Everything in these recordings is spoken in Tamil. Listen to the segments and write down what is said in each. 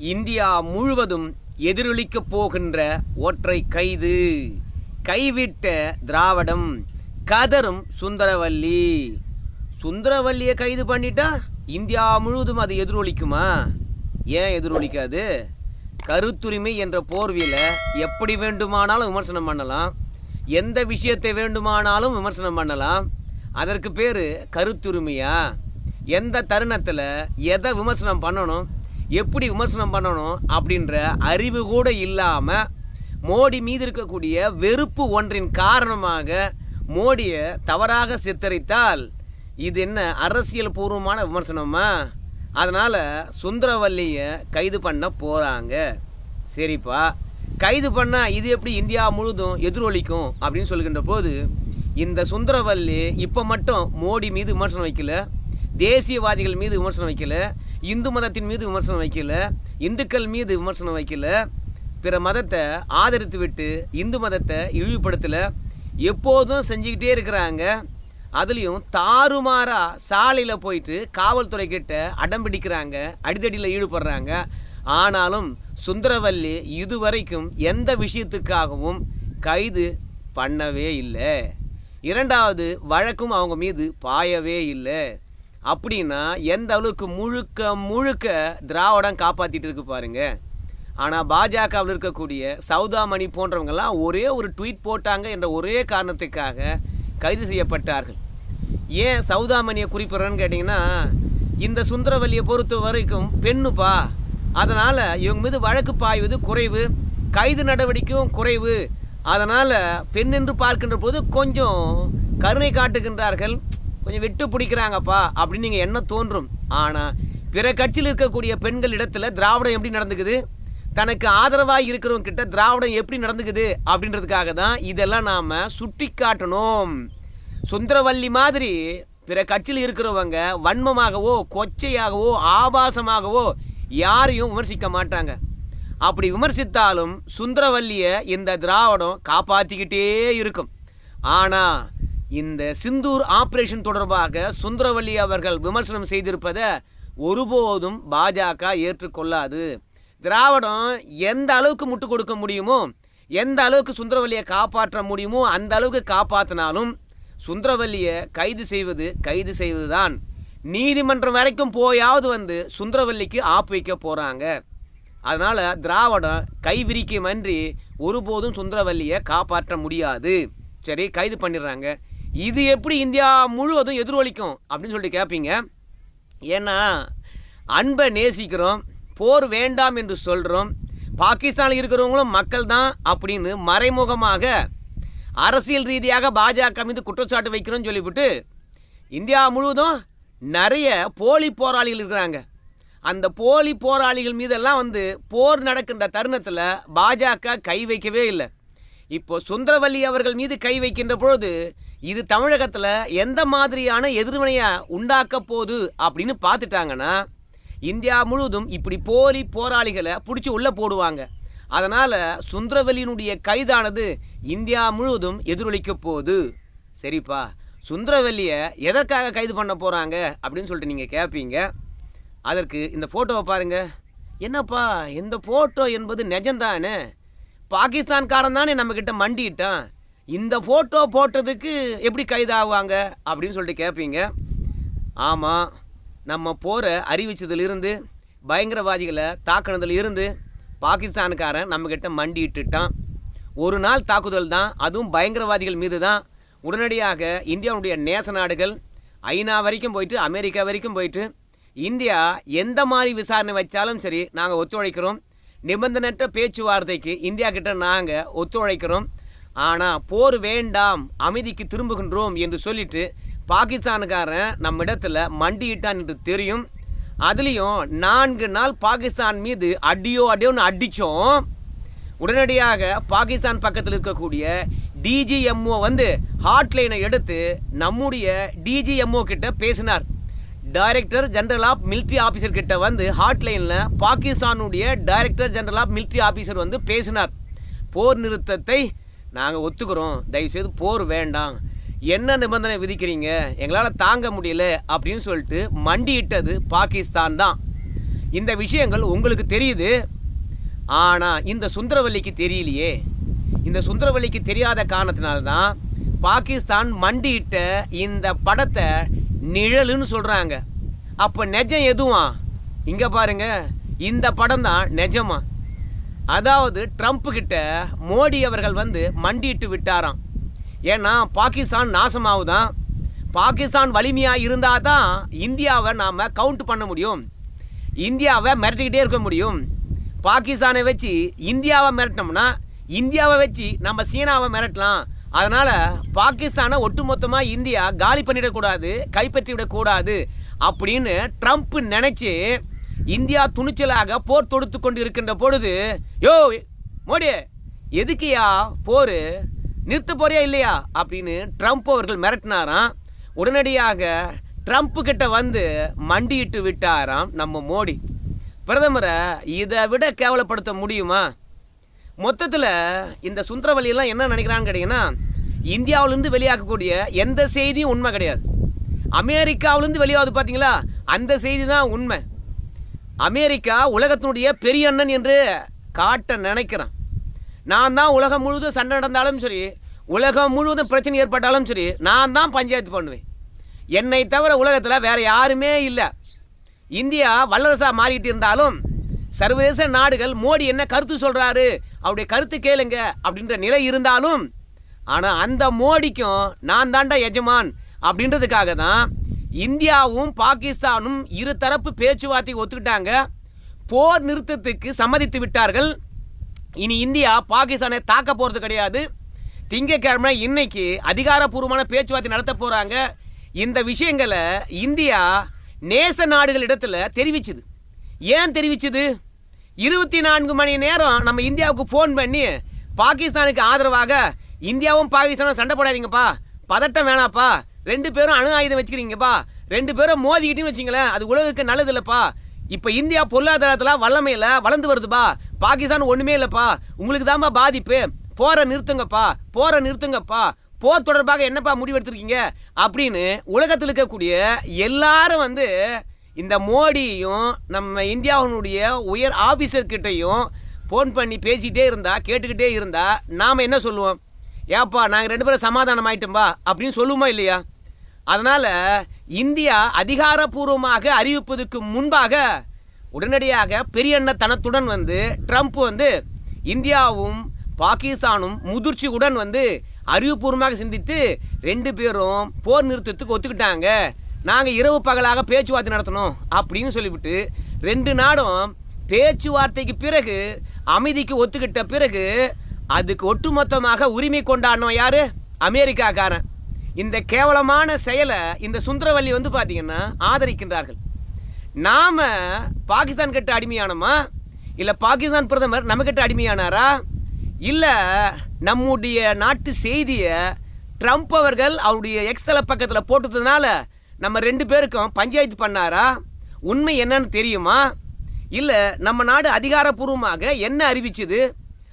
இந்தியா முழுவதும் எதிரொலிக்கப் போகின்ற ஒற்றை கைது. கைவிட்ட திராவிடம் கதரும் சுந்தரவல்லி. சுந்தரவல்லியை கைது பண்ணிட்டா இந்தியா முழுவதும் அது எதிரொலிக்குமா? ஏன் எதிரொலிக்காது? கருத்துரிமை என்ற போர்வையில் எப்படி வேண்டுமானாலும் விமர்சனம் பண்ணலாம். எந்த விஷயத்தை வேண்டுமானாலும் விமர்சனம் பண்ணலாம். அதற்கு பேர் கருத்துரிமையா? எந்த தருணத்தில் எதை விமர்சனம் பண்ணணும்? எப்படி விமர்சனம் பண்ணணும் அப்படின்ற அறிவு கூட இல்லாமல் மோடி மீது இருக்கக்கூடிய வெறுப்பு ஒன்றின் காரணமாக மோடியை தவறாக சித்தரித்தால் இது என்ன அரசியல் பூர்வமான விமர்சனமா? அதனால் சுந்தரவல்லியை கைது பண்ண போகிறாங்க சரிப்பா. கைது பண்ணால் இது எப்படி இந்தியா முழுதும் எதிரொலிக்கும் அப்படின்னு சொல்கின்ற போது இந்த சுந்தரவல்லி இப்போ மட்டும் மோடி மீது விமர்சனம் வைக்கல தேசியவாதிகள் மீது விமர்சனம் வைக்கல இந்து மதத்தின் மீது விமர்சனம் வைக்கல இந்துக்கள் மீது விமர்சனம் வைக்கல. பிற மதத்தை ஆதரித்து விட்டு இந்து மதத்தை இழிவுபடுத்தலை. எப்போதும் செஞ்சுக்கிட்டே இருக்கிறாங்க. அதுலேயும் தாறுமாறாக சாலையில் போயிட்டு காவல்துறை கிட்ட அடம் பிடிக்கிறாங்க அடிதடியில் ஈடுபடுறாங்க. ஆனாலும் சுந்தரவல்லி இதுவரைக்கும் எந்த விஷயத்துக்காகவும் கைது பண்ணவே இல்லை. இரண்டாவது வழக்கும் அவங்க மீது பாயவே இல்லை. அப்படின்னா எந்த அளவுக்கு முழுக்க முழுக்க திராவிடம் காப்பாற்றிட்டு இருக்கு பாருங்க. ஆனால் பாஜகவில் இருக்கக்கூடிய சௌதாமணி போன்றவங்கெல்லாம் ஒரே ஒரு ட்வீட் போட்டாங்க என்ற ஒரே காரணத்துக்காக கைது செய்யப்பட்டார்கள். ஏன் சௌதாமணியை குறிப்பிட்றேன்னு கேட்டிங்கன்னா இந்த சுந்தரவல்லியை பொறுத்த வரைக்கும் பெண்ணுப்பா. அதனால் இவங்க மீது வழக்கு பாய்வது குறைவு கைது நடவடிக்கையும் குறைவு. அதனால் பெண் என்று பார்க்கின்ற போது கொஞ்சம் கருணை காட்டுகின்றார்கள். கொஞ்சம் விட்டு பிடிக்கிறாங்கப்பா அப்படின்னு நீங்கள் என்ன தோன்றும். ஆனால் பிற கட்சியில் இருக்கக்கூடிய பெண்கள் இடத்துல திராவிடம் எப்படி நடந்துக்குது? தனக்கு ஆதரவாக இருக்கிறவங்க கிட்ட திராவிடம் எப்படி நடந்துக்குது? அப்படின்றதுக்காக தான் இதெல்லாம் நாம் சுட்டி காட்டணும் சுந்தரவல்லி மாதிரி பிற கட்சியில் இருக்கிறவங்க வன்மமாகவோ கொச்சையாகவோ ஆபாசமாகவோ யாரையும் விமர்சிக்க மாட்டாங்க. அப்படி விமர்சித்தாலும் சுந்தரவல்லியை இந்த திராவிடம் காப்பாற்றிக்கிட்டே இருக்கும். ஆனால் இந்த சிந்தூர் ஆபரேஷன் தொடர்பாக சுந்தரவல்லி அவர்கள் விமர்சனம் செய்திருப்பதை ஒருபோதும் பாஜக ஏற்றுக்கொள்ளாது. திராவிடம் எந்த அளவுக்கு முட்டு கொடுக்க முடியுமோ எந்த அளவுக்கு சுந்தரவல்லியை காப்பாற்ற முடியுமோ அந்த அளவுக்கு காப்பாற்றினாலும் சுந்தரவல்லியை கைது செய்வது கைது செய்வது தான் நீதிமன்றம் வரைக்கும் போயாவது வந்து சுந்தரவல்லிக்கு ஆப்பு வைக்க போகிறாங்க அதனால் திராவிடம் கைவிரிக்குமன்றி ஒருபோதும் சுந்தரவல்லியை காப்பாற்ற முடியாது. சரி கைது பண்ணிடுறாங்க. இது எப்படி இந்தியா முழுவதும் எதிரொலிக்கும் அப்படின்னு சொல்லிட்டு கேட்பீங்க ஏன்னா அன்பை நேசிக்கிறோம் போர் வேண்டாம் என்று சொல்கிறோம் பாகிஸ்தானில் இருக்கிறவங்களும் மக்கள் தான் அப்படின்னு மறைமுகமாக அரசியல் ரீதியாக பாஜக மீது குற்றச்சாட்டு வைக்கிறோம்னு சொல்லிவிட்டு இந்தியா முழுவதும் நிறைய போலி போராளிகள் இருக்கிறாங்க. அந்த போலி போராளிகள் மீதெல்லாம் வந்து போர் நடக்கின்ற தருணத்தில் பாஜக கை வைக்கவே இல்லை. இப்போ சுந்தரவல்லி அவர்கள் மீது கை வைக்கின்ற பொழுது இது தமிழகத்தில் எந்த மாதிரியான எதிர்வினையை உண்டாக்க போகுது அப்படின்னு பார்த்துட்டாங்கன்னா இந்தியா முழுவதும் இப்படி போலி போராளிகளை பிடிச்சி உள்ளே போடுவாங்க. அதனால் சுந்தரவல்லியினுடைய கைதானது இந்தியா முழுவதும் எதிரொலிக்க போகுது. சரிப்பா. சுந்தரவல்லியை எதற்காக கைது பண்ண போகிறாங்க அப்படின்னு சொல்லிட்டு நீங்கள் கேட்பீங்க அதற்கு இந்த ஃபோட்டோவை பாருங்கள் என்னப்பா இந்த ஃபோட்டோ என்பது நிஜம்தானே பாகிஸ்தான்காரன் தானே நம்மக்கிட்ட மண்டிட்டான் இந்த ஃபோட்டோ போட்டதுக்கு எப்படி கைதாகுவாங்க அப்படின்னு சொல்லிட்டு கேட்பீங்க ஆமாம் நம்ம போரை அறிவிச்சதுலேருந்து பயங்கரவாதிகளை தாக்கினதுல இருந்து பாகிஸ்தானுக்காரன் நம்மக்கிட்ட மண்டிட்டுட்டான் ஒரு நாள் தாக்குதல் தான் அதுவும் பயங்கரவாதிகள் மீது தான் உடனடியாக இந்தியாவுடைய நேச நாடுகள் ஐநா வரைக்கும் போயிட்டு அமெரிக்கா வரைக்கும் போயிட்டு இந்தியா எந்த மாதிரி விசாரணை வச்சாலும் சரி நாங்கள் ஒத்துழைக்கிறோம். நிபந்தனற்ற பேச்சுவார்த்தைக்கு இந்தியா கிட்ட நாங்கள் ஒத்துழைக்கிறோம். ஆனால் போர் வேண்டாம் அமைதிக்கு திரும்புகின்றோம் என்று சொல்லிட்டு பாகிஸ்தானுக்காரன் நம்ம இடத்துல மண்டியிட்டான் என்று தெரியும். அதுலேயும் நான்கு நாள் பாகிஸ்தான் மீது அடியோ அடியோன்னு அடித்தோம் உடனடியாக பாகிஸ்தான் பக்கத்தில் இருக்கக்கூடிய டிஜிஎம்ஓ வந்து ஹாட்லைனை எடுத்து நம்முடைய டிஜிஎம்ஓ கிட்ட பேசினார். Director general of military officer கிட்ட வந்து ஹாட்லைனில் பாகிஸ்தானுடைய director general of military officer வந்து பேசினார். போர் நிறுத்தத்தை நாங்கள் ஒத்துக்கிறோம். தயவுசெய்து போர் வேண்டாம். என்ன நிபந்தனை விதிக்கிறீங்க? எங்களால் தாங்க முடியல அப்படின்னு சொல்லிட்டு மண்டியிட்டது பாகிஸ்தான் தான். இந்த விஷயங்கள் உங்களுக்கு தெரியுது. ஆனால் இந்த சுந்தரவல்லிக்கு தெரியலையே. இந்த சுந்தரவல்லிக்கு தெரியாத காரணத்தினால்தான் பாகிஸ்தான் மண்டியிட்ட இந்த படத்தை நிழலுன்னு சொல்கிறாங்க அப்போ நெஜம் எதுவா? இங்கே பாருங்க. இந்த படம் தான் நெஜமா? அதாவது ட்ரம்ப் கிட்ட மோடி அவர்கள் வந்து மண்டியிட்டு விட்டாராம். ஏன்னா பாகிஸ்தான் நாசமாகுதான் பாகிஸ்தான் வலிமையாக இருந்தால் தான் இந்தியாவை நாம் கவுண்ட் பண்ண முடியும். இந்தியாவை மிரட்டிக்கிட்டே இருக்க முடியும். பாகிஸ்தானை வச்சு இந்தியாவை மிரட்டினோம்னா இந்தியாவை வச்சு நம்ம சீனாவை மிரட்டலாம். அதனால் பாகிஸ்தானை ஒட்டுமொத்தமாக இந்தியா காலி பண்ணிடக்கூடாது கைப்பற்றி விடக்கூடாது அப்படின்னு ட்ரம்ப் நினச்சி இந்தியா துணிச்சலாக போர் தொடுத்து கொண்டு இருக்கின்ற பொழுது யோ மோடி எதுக்கையா போர்? நிறுத்த போறியா இல்லையா? அப்படின்னு ட்ரம்ப் அவர்கள் மிரட்டினாராம். உடனடியாக ட்ரம்ப் கிட்ட வந்து மண்டியிட்டு விட்டாராம் நம்ம மோடி. பிரதமரை இதை விட கேவலப்படுத்த முடியுமா? மொத்தத்தில் இந்த சுந்தரவழியெல்லாம் என்ன நினைக்கிறான்னு கேட்டிங்கன்னா இந்தியாவிலேருந்து வெளியாகக்கூடிய எந்த செய்தியும் உண்மை கிடையாது. அமெரிக்காவிலேருந்து வெளியாகுது பார்த்தீங்களா? அந்த செய்தி தான் உண்மை. அமெரிக்கா உலகத்தினுடைய பெரிய அண்ணன் என்று காட்ட நினைக்கிறான். நான் தான் உலகம் முழுவதும் சண்டை நடந்தாலும் சரி உலகம் முழுவதும் பிரச்சனை ஏற்பட்டாலும் சரி நான் தான் பஞ்சாயத்து பண்ணுவேன். என்னை தவிர உலகத்தில் வேறு யாருமே இல்லை. இந்தியா வல்லரசாக மாறிட்டு இருந்தாலும் சர்வதேச நாடுகள் மோடி என்ன கருத்து சொல்கிறாரு அவருடைய கருத்து கேளுங்க அப்படின்ற நிலை இருந்தாலும் ஆனால் அந்த மோடிக்கும் நான் தாண்டா எஜமான் அப்படின்றதுக்காக தான் இந்தியாவும் பாகிஸ்தானும் இருதரப்பு பேச்சுவார்த்தை ஒத்துக்கிட்டாங்க. போர் நிறுத்தத்துக்கு சம்மதித்து விட்டார்கள். இனி இந்தியா பாகிஸ்தானை தாக்க போகிறது கிடையாது. திங்கக்கிழமை இன்னைக்கு அதிகாரப்பூர்வமான பேச்சுவார்த்தை நடத்த போகிறாங்க இந்த விஷயங்களை இந்தியா நேச நாடுகள் இடத்துல தெரிவிச்சுது. ஏன் தெரிவிச்சுது? இருபத்தி நான்கு மணி நேரம் நம்ம இந்தியாவுக்கு ஃபோன் பண்ணி பாகிஸ்தானுக்கு ஆதரவாக இந்தியாவும் பாகிஸ்தானும் சண்டை போடாதீங்கப்பா. பதட்டம் வேணாப்பா. ரெண்டு பேரும் அணு ஆயுதம் வச்சுக்கிறீங்கப்பா. ரெண்டு பேரும் மோதிக்கிட்டேன்னு வச்சிங்களேன் அது உலகுக்கு நல்லது இல்லைப்பா இப்போ இந்தியா பொருளாதாரத்தில் வல்லமையில் வளர்ந்து வருதுப்பா. பாகிஸ்தான் ஒன்றுமே இல்லைப்பா. உங்களுக்கு தான்ப்பா பாதிப்பு. போற நிறுத்துங்கப்பா. போற நிறுத்துங்கப்பா. போர் தொடர்பாக என்னப்பா முடிவெடுத்திருக்கீங்க? அப்படின்னு உலகத்தில் இருக்கக்கூடிய எல்லாரும் வந்து இந்த மோடியும் நம்ம இந்தியாவினுடைய உயர் ஆஃபீஸர்கிட்டையும் ஃபோன் பண்ணி பேசிக்கிட்டே இருந்தா கேட்டுக்கிட்டே இருந்தா நாம் என்ன சொல்லுவோம்? ஏப்பா நாங்கள் ரெண்டு பேரும் சமாதானம் ஆயிட்டோம்பா அப்படின்னு சொல்லுவோமா இல்லையா? அதனால் இந்தியா அதிகாரப்பூர்வமாக அறிவிப்பதற்கு முன்பாக உடனடியாக பெரியண்ணத்தனத்துடன் வந்து ட்ரம்ப் வந்து இந்தியாவும் பாகிஸ்தானும் முதிர்ச்சியுடன் வந்து அறிவுபூர்வமாக சிந்தித்து ரெண்டு பேரும் போர் நிறுத்தத்துக்கு ஒத்துக்கிட்டாங்க. நாங்கள் இரவு பகலாக பேச்சுவார்த்தை நடத்தணும் அப்படின்னு சொல்லிவிட்டு ரெண்டு நாடும் பேச்சுவார்த்தைக்கு பிறகு அமைதிக்கு ஒத்துக்கிட்ட பிறகு அதுக்கு ஒட்டுமொத்தமாக உரிமை கொண்டாடணும் யார்? அமெரிக்காக்காரன். இந்த கேவலமான செயலை இந்த சுந்தரவல்லி வந்து பார்த்தீங்கன்னா ஆதரிக்கின்றார்கள். நாம் பாகிஸ்தான் கிட்ட அடிமையானோமா? இல்லை பாகிஸ்தான் பிரதமர் நம்ம அடிமையானாரா? இல்லை நம்முடைய நாட்டு செய்தியை ட்ரம்ப் அவர்கள் அவருடைய எக்ஸ்தல பக்கத்தில் போட்டதுனால நம்ம ரெண்டு பேருக்கும் பஞ்சாயத்து பண்ணாரா? உண்மை என்னன்னு தெரியுமா? இல்லை நம்ம நாடு அதிகாரப்பூர்வமாக என்ன அறிவிச்சது?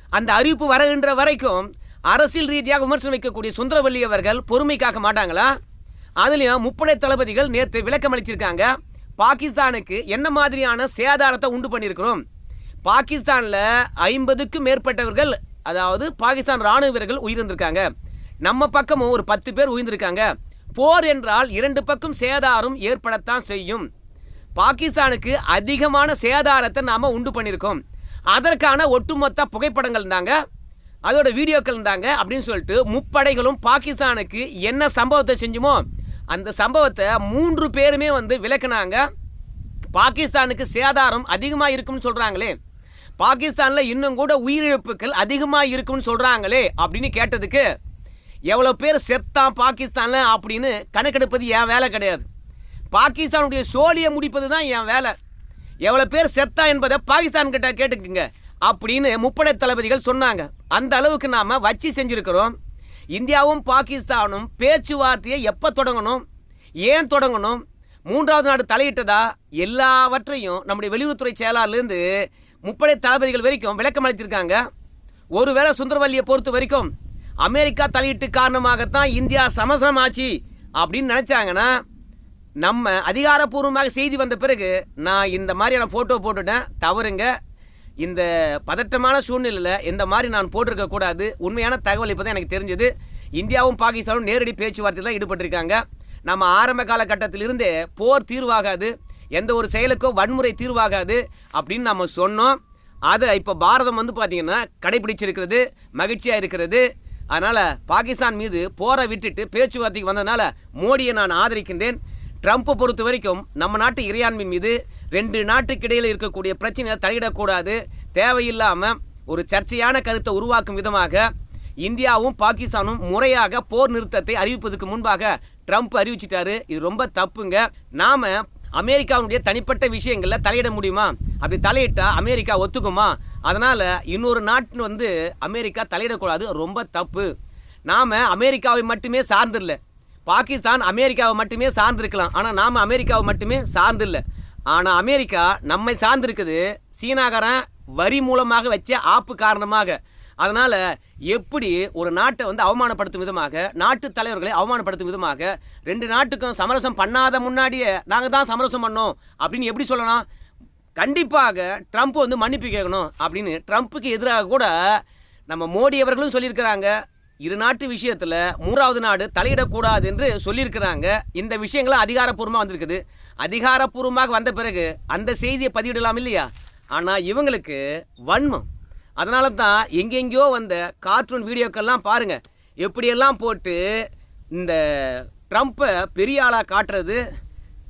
அந்த அறிவிப்பு வருகின்ற வரைக்கும் அரசியல் ரீதியாக விமர்சனம் வைக்கக்கூடிய சுந்தரவல்லி அவர்கள் பொறுமை காக்க மாட்டாங்களா? அதுலேயும் முப்படை தளபதிகள் நேற்று விளக்கம் அளிச்சிருக்காங்க. பாகிஸ்தானுக்கு என்ன மாதிரியான சேதாரத்தை உண்டு பண்ணியிருக்கிறோம் பாகிஸ்தானில் ஐம்பதுக்கும் மேற்பட்டவர்கள் அதாவது பாகிஸ்தான் ராணுவ வீரர்கள் உயிர்ந்திருக்காங்க நம்ம பக்கமும் ஒரு பத்து பேர் உயிர்ந்திருக்காங்க. போர் என்றால் இரண்டு பக்கம் சேதாரம் ஏற்படத்தான் செய்யும். பாகிஸ்தானுக்கு அதிகமான சேதாரத்தை நாம் உண்டு பண்ணியிருக்கோம் அதற்கான ஒட்டுமொத்த புகைப்படங்கள் தாங்க அதோட வீடியோக்கள் இருந்தாங்க அப்படின்னு சொல்லிட்டு முப்படைகளும் பாகிஸ்தானுக்கு என்ன சம்பவத்தை செஞ்சுமோ அந்த சம்பவத்தை மூன்று பேருமே வந்து விளக்குனாங்க. பாகிஸ்தானுக்கு சேதாரம் அதிகமாக இருக்கும்னு சொல்கிறாங்களே பாகிஸ்தானில் இன்னும் கூட உயிரிழப்புகள் அதிகமாக இருக்கும்னு சொல்கிறாங்களே அப்படின்னு கேட்டதுக்கு எவ்வளோ பேர் செத்தான் பாகிஸ்தானில் அப்படின்னு கணக்கெடுப்பது என் வேலை கிடையாது. பாகிஸ்தானுடைய சோழியை முடிப்பது தான் என் வேலை. எவ்வளோ பேர் செத்தா என்பதை பாகிஸ்தான் கிட்ட கேட்டுக்குங்க அப்படின்னு முப்படை தளபதிகள் சொன்னாங்க. அந்த அளவுக்கு நாம் வச்சு செஞ்சுருக்கிறோம். இந்தியாவும் பாகிஸ்தானும் பேச்சுவார்த்தையை எப்போ தொடங்கணும்? ஏன் தொடங்கணும்? மூன்றாவது நாடு தலையிட்டதா? எல்லாவற்றையும் நம்முடைய வெளியுறவுத்துறை செயலாளர்லேருந்து முப்படை தளபதிகள் வரைக்கும் விளக்கம் அளித்திருக்காங்க. ஒருவேளை சுந்தரவல்லியை பொறுத்த வரைக்கும் அமெரிக்கா தலையீட்டு காரணமாகத்தான் இந்தியா சமசமாச்சு அப்படின்னு நினச்சாங்கன்னா நம்ம அதிகாரப்பூர்வமாக செய்தி வந்த பிறகு நான் இந்த மாதிரியான ஃபோட்டோ போட்டுட்டேன். தவறுங்க. இந்த பதட்டமான சூழ்நிலையில் இந்த மாதிரி நான் போட்டிருக்கக்கூடாது உண்மையான தகவல் இப்போ தான் எனக்கு தெரிஞ்சது. இந்தியாவும் பாகிஸ்தானும் நேரடி பேச்சுவார்த்தையில் தான் ஈடுபட்டிருக்காங்க. நம்ம ஆரம்ப காலகட்டத்திலிருந்தே போர் தீர்வாகாது. எந்த ஒரு செயலுக்கோ வன்முறை தீர்வாகாது அப்படின்னு நம்ம சொன்னோம். அதை இப்போ பாரதம் வந்து பார்த்திங்கன்னா கடைபிடிச்சிருக்கிறது மகிழ்ச்சியாக இருக்கிறது. அதனால் பாகிஸ்தான் மீது போரை விட்டுட்டு பேச்சுவார்த்தைக்கு வந்ததுனால மோடியை நான் ஆதரிக்கின்றேன். ட்ரம்ப்பை பொறுத்த வரைக்கும் நம்ம நாட்டு இறையாண்மை மீது ரெண்டு நாட்டுக்கு இடையில் இருக்கக்கூடிய பிரச்சனையை தலையிடக்கூடாது தேவையில்லாமல் ஒரு சர்ச்சையான கருத்தை உருவாக்கும் விதமாக இந்தியாவும் பாகிஸ்தானும் முறையாக போர் நிறுத்தத்தை அறிவிப்பதற்கு முன்பாக ட்ரம்ப் அறிவிச்சிட்டாரு. இது ரொம்ப தப்புங்க. நாம அமெரிக்காவுடைய தனிப்பட்ட விஷயங்களில் தலையிட முடியுமா? அப்படி தலையிட்டா அமெரிக்கா ஒத்துக்குமா? அதனால இன்னொரு நாட்டு வந்து அமெரிக்கா தலையிடக்கூடாது. ரொம்ப தப்பு. நாம அமெரிக்காவை மட்டுமே சார்ந்தில்ல. பாகிஸ்தான் அமெரிக்காவை மட்டுமே சார்ந்திருக்கலாம். ஆனால் நாம் அமெரிக்காவை மட்டுமே சார்ந்தில்லை. ஆனால் அமெரிக்கா நம்மை சார்ந்திருக்குது. சீனாகாரன் வரி மூலமாக வச்ச ஆப்பு காரணமாக. அதனால் எப்படி ஒரு நாட்டை வந்து அவமானப்படுத்தும் விதமாக நாட்டு தலைவர்களை அவமானப்படுத்தும் விதமாக ரெண்டு நாட்டுக்கும் சமரசம் பண்ணாத முன்னாடியே நாங்கள் தான் சமரசம் பண்ணோம் அப்படின்னு எப்படி சொல்லலாம்? கண்டிப்பாக ட்ரம்ப் வந்து மன்னிப்பு கேட்கணும் அப்படின்னு ட்ரம்ப்புக்கு எதிராக கூட நம்ம மோடி அவர்களும் சொல்லியிருக்கிறாங்க. இரு நாட்டு விஷயத்தில் மூன்றாவது நாடு தலையிடக்கூடாது என்று சொல்லியிருக்கிறாங்க. இந்த விஷயங்களும் அதிகாரப்பூர்வமாக வந்திருக்குது. அதிகாரப்பூர்வமாக வந்த பிறகு அந்த செய்தியை பதிவிடலாம் இல்லையா? ஆனால் இவங்களுக்கு வன்மம். அதனால தான் எங்கெங்கேயோ வந்த கார்ட்டூன் வீடியோக்கெல்லாம் பாருங்கள் எப்படியெல்லாம் போட்டு இந்த ட்ரம்ப்பை பெரிய ஆளாக காட்டுறது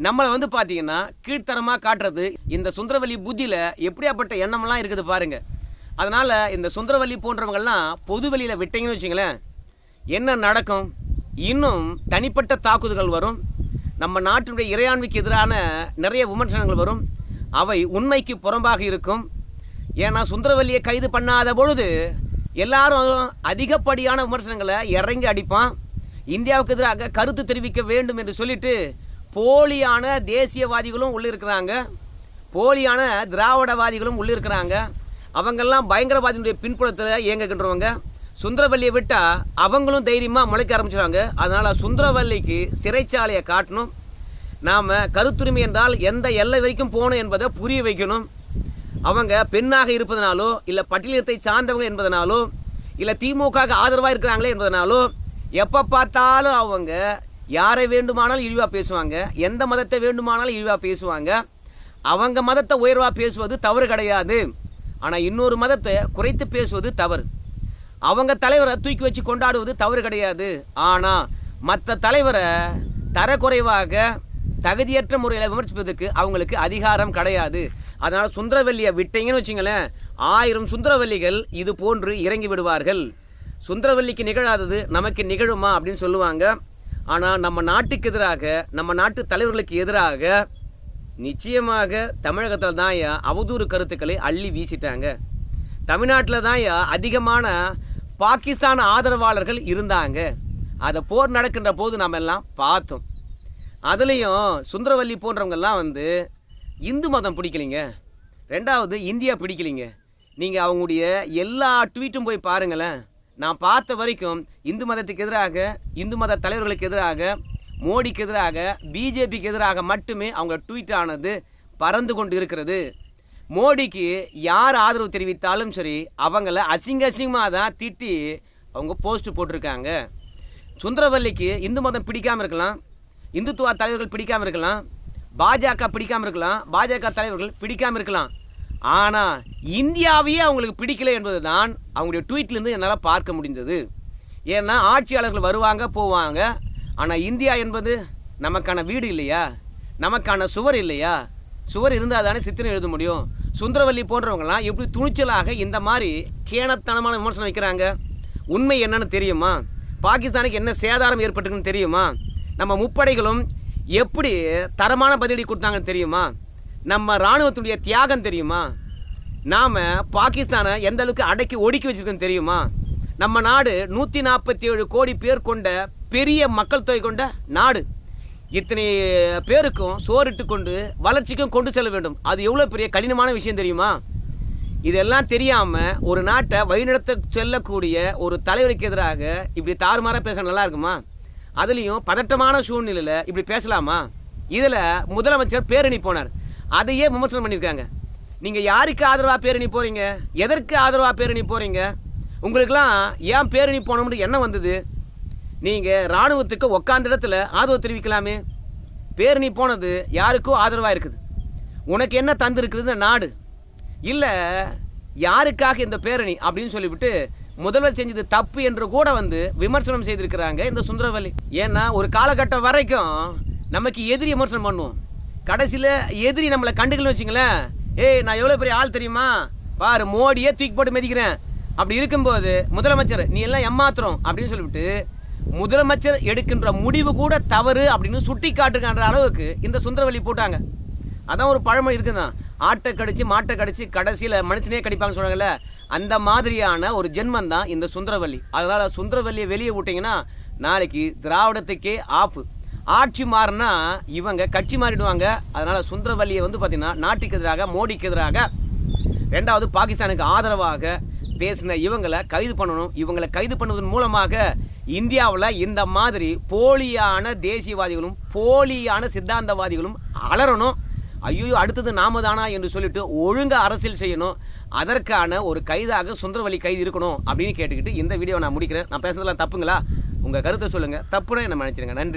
நம்மளை வந்து பார்த்தீங்கன்னா கீழ்த்தரமாக காட்டுறது இந்த சுந்தரவல்லி புத்தியில் எப்படியாப்பட்ட எண்ணமெல்லாம் இருக்குது பாருங்கள் அதனால் இந்த சுந்தரவல்லி போன்றவங்கள்லாம் பொது வெளியில் விட்டீங்கன்னு வச்சுங்களேன் என்ன நடக்கும்? இன்னும் தனிப்பட்ட தாக்குதல்கள் வரும். நம்ம நாட்டினுடைய இறையாண்மைக்கு எதிரான நிறைய விமர்சனங்கள் வரும். அவை உண்மைக்கு புறம்பாக இருக்கும். ஏன்னா சுந்தரவல்லியை கைது பண்ணாத பொழுது எல்லாரும் அதிகப்படியான விமர்சனங்களை இறங்கி அடிப்பான். இந்தியாவுக்கு எதிராக கருத்து தெரிவிக்க வேண்டும் என்று சொல்லிட்டு போலியான தேசியவாதிகளும் உள்ளிருக்கிறாங்க போலியான திராவிடவாதிகளும் உள்ளிருக்கிறாங்க அவங்கெல்லாம் பயங்கரவாதியினுடைய பின்புலத்தில் இயங்குகின்றவங்க. சுந்தரவல்லியை விட்டால் அவங்களும் தைரியமாக முளைக்க ஆரம்பிச்சிடுவாங்க அதனால் சுந்தரவல்லிக்கு சிறைச்சாலையை காட்டணும். நாம் கருத்துரிமை என்றால் எந்த எல்லை வரைக்கும் போகணும் என்பதை புரிய வைக்கணும். அவங்க பெண்ணாக இருப்பதனாலோ இல்லை பட்டியலத்தை சார்ந்தவங்க என்பதனாலோ இல்லை திமுக ஆதரவாக இருக்கிறாங்களே என்பதனாலோ எப்போ பார்த்தாலும் அவங்க யாரை வேண்டுமானாலும் இழிவாக பேசுவாங்க. எந்த மதத்தை வேண்டுமானாலும் இழிவாக பேசுவாங்க. அவங்க மதத்தை உயர்வாக பேசுவது தவறு கிடையாது. ஆனால் இன்னொரு மதத்தை குறைத்து பேசுவது தவறு. அவங்க தலைவரை தூக்கி வச்சு கொண்டாடுவது தவறு கிடையாது. ஆனால் மற்ற தலைவரை தரக்குறைவாக தகுதியற்ற முறையில் விமர்சிப்பதற்கு அவங்களுக்கு அதிகாரம் கிடையாது. அதனால் சுந்தரவல்லியை விட்டீங்கன்னு வச்சுங்களேன் ஆயிரம் சுந்தரவல்லிகள் இது போன்று இறங்கி விடுவார்கள். சுந்தரவல்லிக்கு நிகழாதது நமக்கு நிகழுமா அப்படின்னு சொல்லுவாங்க. ஆனால் நம்ம நாட்டுக்கு எதிராக நம்ம நாட்டு தலைவர்களுக்கு எதிராக நிச்சயமாக தமிழகத்தில் தான் அவதூறு கருத்துக்களை அள்ளி வீசிட்டாங்க. தமிழ்நாட்டில் தான் அதிகமான பாகிஸ்தான் ஆதரவாளர்கள் இருந்தாங்க. அதை போர் நடக்கின்ற போது நம்ம எல்லாம் பார்த்தோம். அதுலேயும் சுந்தரவல்லி போன்றவங்கெல்லாம் வந்து இந்து மதம் பிடிக்கலிங்க. ரெண்டாவது இந்தியா பிடிக்கலிங்க. நீங்கள் அவங்களுடைய எல்லா ட்வீட்டும் போய் பாருங்களேன். நான் பார்த்த வரைக்கும் இந்து மதத்துக்கு எதிராக இந்து மத தலைவர்களுக்கு எதிராக மோடிக்கு எதிராக பிஜேபிக்கு எதிராக மட்டுமே அவங்க ட்வீட் ஆனது பறந்து கொண்டு இருக்கிறது. மோடிக்கு யார் ஆதரவு தெரிவித்தாலும் சரி அவங்கள அசிங்க அசிங்கமாக தான் திட்டி அவங்க போஸ்ட் போட்டிருக்காங்க. சுந்தரவல்லிக்கு இந்து மதம் பிடிக்காமல் இருக்கலாம் இந்துத்துவ தலைவர்கள் பிடிக்காமல் இருக்கலாம் பாஜக பிடிக்காமல் இருக்கலாம் பாஜக தலைவர்கள் பிடிக்காமல் இருக்கலாம். ஆனால் இந்தியாவையே அவங்களுக்கு பிடிக்கல என்பது தான் அவங்களுடைய ட்வீட்லேருந்து என்னால் பார்க்க முடிந்தது. ஏன்னா ஆட்சியாளர்கள் வருவாங்க போவாங்க. ஆனால் இந்தியா என்பது நமக்கான வீடு இல்லையா? நமக்கான சுவர் இல்லையா? சுவர் இருந்தால் தானே சித்திரம் எழுத முடியும்? சுந்தரவல்லி போன்றவங்களாம் எப்படி துணிச்சலாக இந்த மாதிரி கேணத்தனமான விமர்சனம் வைக்கிறாங்க? உண்மை என்னன்னு தெரியுமா? பாகிஸ்தானுக்கு என்ன சேதாரம் ஏற்பட்டுக்குன்னு தெரியுமா? நம்ம முப்படைகளும் எப்படி தரமான பதிலடி கொடுத்தாங்கன்னு தெரியுமா? நம்ம இராணுவத்துடைய தியாகம் தெரியுமா? நாம் பாகிஸ்தானை எந்த அளவுக்கு அடக்கி ஒடுக்கி வச்சிருக்கோன்னு தெரியுமா? நம்ம நாடு நூற்றி நாற்பத்தி ஏழு கோடி பேர் கொண்ட பெரிய மக்கள் தொகை கொண்ட நாடு. இத்தனை பேருக்கும் சோறிட்டு கொண்டு வளர்ச்சிக்கும் கொண்டு செல்ல வேண்டும். அது எவ்வளோ பெரிய கடினமான விஷயம் தெரியுமா? இதெல்லாம் தெரியாமல் ஒரு நாட்டை வழிநடத்த செல்லக்கூடிய ஒரு தலைவருக்கு எதிராக இப்படி தாறுமாறாக பேச நல்லா இருக்குமா? அதுலேயும் பதட்டமான சூழ்நிலையில் இப்படி பேசலாமா? இதில் முதலமைச்சர் பேரணி போனார். அதையே விமர்சனம் பண்ணியிருக்காங்க. நீங்கள் யாருக்கு ஆதரவாக பேரணி போகிறீங்க எதற்கு ஆதரவாக பேரணி போகிறீங்க உங்களுக்கெல்லாம் ஏன் பேரணி போகணும்னு எண்ணம் வந்தது? நீங்கள் இராணுவத்துக்கு உக்காந்த இடத்துல ஆதரவு தெரிவிக்கலாமே? பேரணி போனது யாருக்கும் ஆதரவாக இருக்குது? உனக்கு என்ன தந்திருக்குது இந்த நாடு. இல்லை யாருக்காக இந்த பேரணி அப்படின்னு சொல்லிவிட்டு முதல்வர் செஞ்சது தப்பு என்று கூட வந்து விமர்சனம் செய்திருக்கிறாங்க இந்த சுந்தரவல்லி. ஏன்னா ஒரு காலகட்டம் வரைக்கும் நமக்கு எதிரி விமர்சனம் பண்ணுவோம். கடைசியில் எதிரி நம்மளை கண்டுக்கலன்னு வச்சுங்களேன். ஏய் நான் எவ்வளோ பெரிய ஆள் தெரியுமா? பாரு மோடியே தூக்கி போட்டு மிதிக்கிறேன். அப்படி இருக்கும்போது முதலமைச்சர் நீ எல்லாம் ஏமாத்துறோம் அப்படின்னு சொல்லிவிட்டு முதலமைச்சர் எடுக்கின்ற முடிவு கூட தவறு அப்படின்னு சுட்டி காட்டுகின்ற அளவுக்கு இந்த சுந்தரவெளி போட்டாங்க. அதான் ஒரு பழமொழி இருக்குதான் ஆட்டை கடிச்சு மாட்டை கடிச்சு கடைசியில் மனுஷனே கடிப்பாங்கன்னு சொன்னாங்கல்ல அந்த மாதிரியான ஒரு ஜென்மம் தான் இந்த சுந்தரவல்லி. அதனால் சுந்தரவல்லியை வெளியே விட்டிங்கன்னா நாளைக்கு திராவிடத்துக்கே ஆப்பு. ஆட்சி மாறினா இவங்க கட்சி மாறிடுவாங்க. அதனால் சுந்தரவல்லியை வந்து பார்த்திங்கன்னா நாட்டுக்கு எதிராக மோடிக்கு எதிராக ரெண்டாவது பாகிஸ்தானுக்கு ஆதரவாக பேசின இவங்களை கைது பண்ணணும். இவங்களை கைது பண்ணுவதன் மூலமாக இந்தியாவில் இந்த மாதிரி போலியான தேசியவாதிகளும் போலியான சித்தாந்தவாதிகளும் அலறணும். ஐயோ அடுத்தது நாம தானா என்று சொல்லிட்டு ஒழுங்காக அரசியல் செய்யணும். அதற்கான ஒரு கைதாக சுந்தரவழி கைது இருக்கணும் அப்படின்னு கேட்டுக்கிட்டு இந்த வீடியோ நான் முடிக்கிறேன். நான் பேசுனதெல்லாம் தப்புங்களா? உங்கள் கருத்தை சொல்லுங்கள் தப்புனா என்ன நினைச்சிருங்க நன்றி.